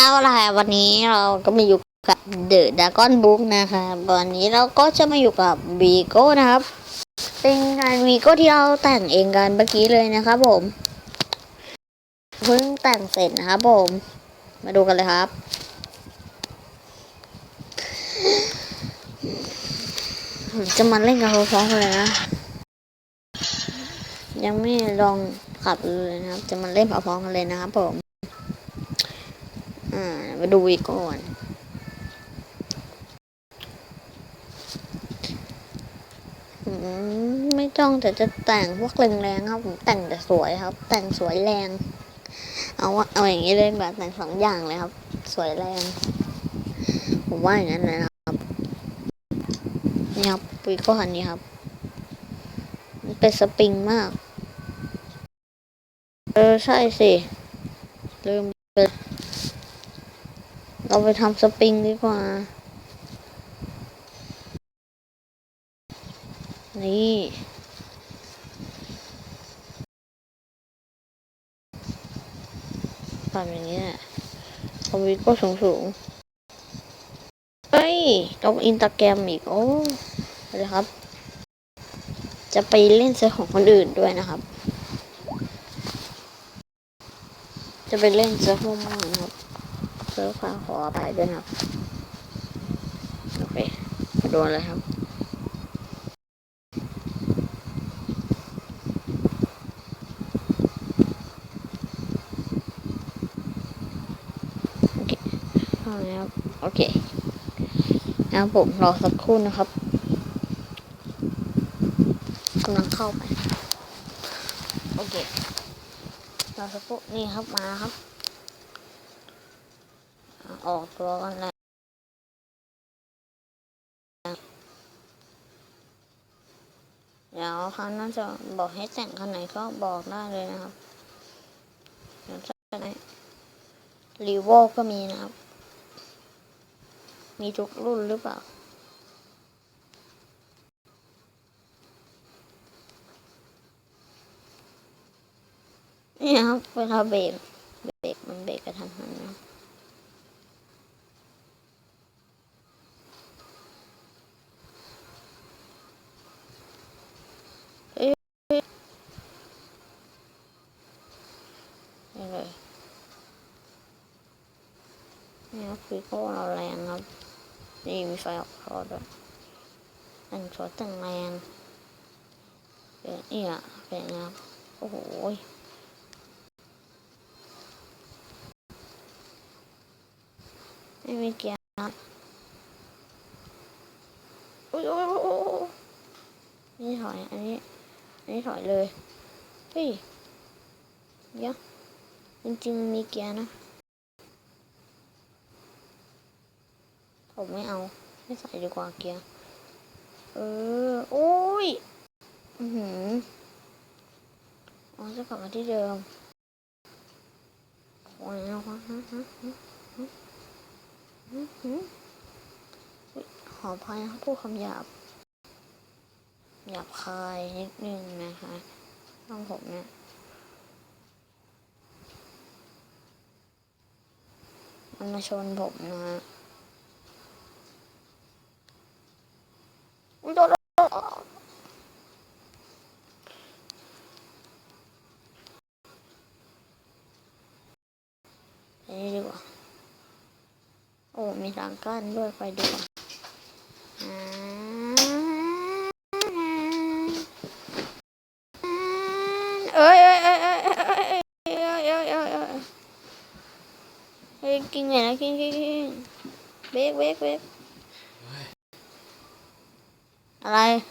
เอาล่ะวันนี้เราก็มาอยู่กับเดอะดากอนบุ๊กนะคะวันนี้เราก็จะมาอยู่กับวีโก้นะครับ เป็นงานวีโก้ที่เราแต่งเองกันเมื่อกี้เลยนะครับผมเพิ่งแต่งเสร็จนะครับผม มาดูกันเลยครับผมจะมาเล่นกับเขาพร้อมกันเลยนะ ยังไม่ลองขับเลยนะครับ จะมาเล่นพร้อมกันเลยนะครับผม อ่ามาดูวีก่อนอไม่จ้องแต่จะแต่งพวกแรงๆครับผมแต่งแต่สวยครับ แต่งสวยแรง เอาว่าเอาอย่างนี้เลยแบบแต่งสองอย่างเลยครับ สวยแรง ผมว่าอย่างนั้นเลยนะครับนี่ครับวีโก้คันนี้ครับมันเป็นสปริงมาก เออใช่สิลืมไป เราไปทำสปริงดีกว่า นี่ทำอย่างนี้แหละคอมวิวก็สูงสูงเฮ้ยต้องอินตาแกรมอีก โอ้เลยครับ จะไปเล่นเซิร์ฟของคนอื่นด้วยนะครับ จะไปเล่นเซิร์ฟมั่วๆนะครับ ซิร์ฟขอขออภัยด้วยนะครับ โอเคมาดูเลยครับโอเคเอาแล้วโอเคแล้วผมรอสักครู่นะครับกำลังเข้าไป โอเครอสักครู่นี่ครับมาครับ ออกตัวกันแล้วเดี๋ยวเขาน่าจะบอกให้แต่งคันไหนก็บอกได้เลยนะครับเดี๋ยวจะได้รีโวก็มีนะครับ มีทุกรุ่นหรือเปล่านี่ครับเวลาเบรกเบรกมันเบรกกระทันหันนะ นี่เลย นี่ครับคือโค้เราแรงครับ นี่มีไฟออกคอด้วยแต่งสวยแต่งแรงเป็นนี่อะเป็นไงครับ โอ้โหไม่มีเกียร์นะโอ้ยโอ้ยโอ้ยโอ้นี่ถอย อันนี้ อันนี้ถอยเลย เฮ้ยเดี๋ยวจริงๆมีเกียร์นะ ผมไม่เอา ไม่ใส่ดีกว่าเกียร์ เออ โอ้ย อือหืออ๋อจะกลับมาที่เดิมโอ้ยนะคะฮะฮะฮะฮะฮะฮะอุ๊ยขออภัยนะพูดคำหยาบ หยาบคายนิดนึงนะคะต้องผมเนี่ยมันมาชนผมนะ ฮะอุ๊ยโดนไปนี่ดีกว่าโอ้ มีทางกั้นด้วยไปดีกว่าอ่าเอ้ยเอ้ยเอ้ยเอ้ยเอ้ยเอ้ยเอ้ยเอ้ยเอ้ยเอ้ยเอ้ยเฮ้ยกินไงนะกินกินกินเบรกเบรกเบรก 来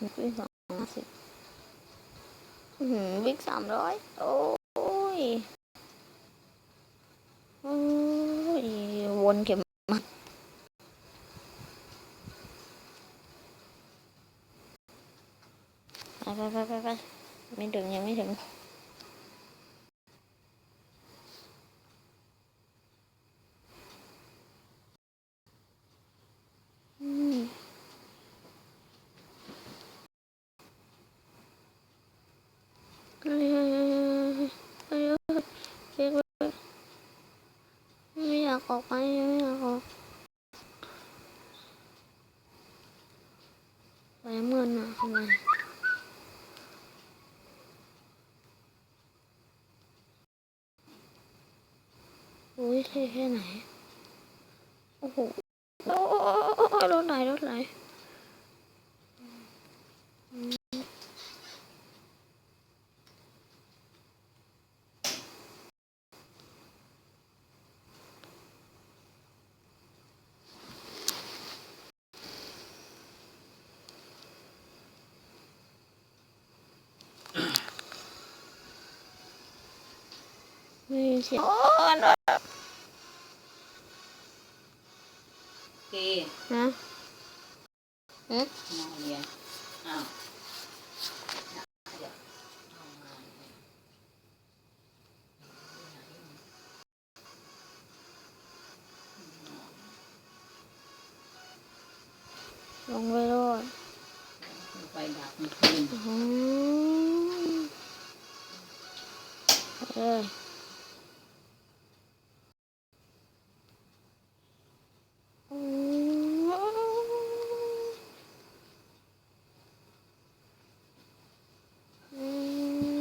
วิกสองห้าสิบวิ่งสามร้อยโอ้ย โอ้ย วนเข็มมันไปไปไป ออกไปไม่อยากออกไปน้ำเงินอะทำไมโอ้ยเท่แค่ไหน โอ้โห โอ้โอ้โอ้โอ้โอ้รถไหลรถไหล ไม่ได้ยินเสียงโอ้รถเกนะอืมมาเรียนอ้าวเดี๋ยวเอามาลงไปรถไปดับมันคืนอืมเอ้ยอืมอืม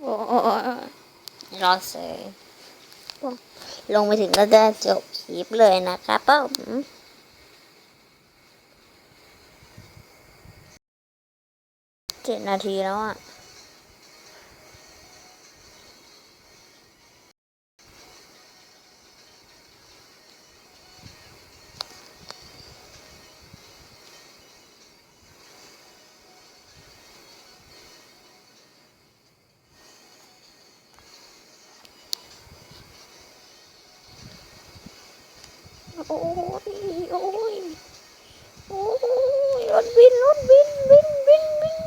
โอ้ย รอเซยลงไปถึงก็จะจบคลิปเลยนะครับผมเจ็ดนาทีแล้วอะ โอ้ยโอ้ยโอ้ยรถบินรถบินบินบินบิน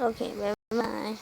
โอเค Bye.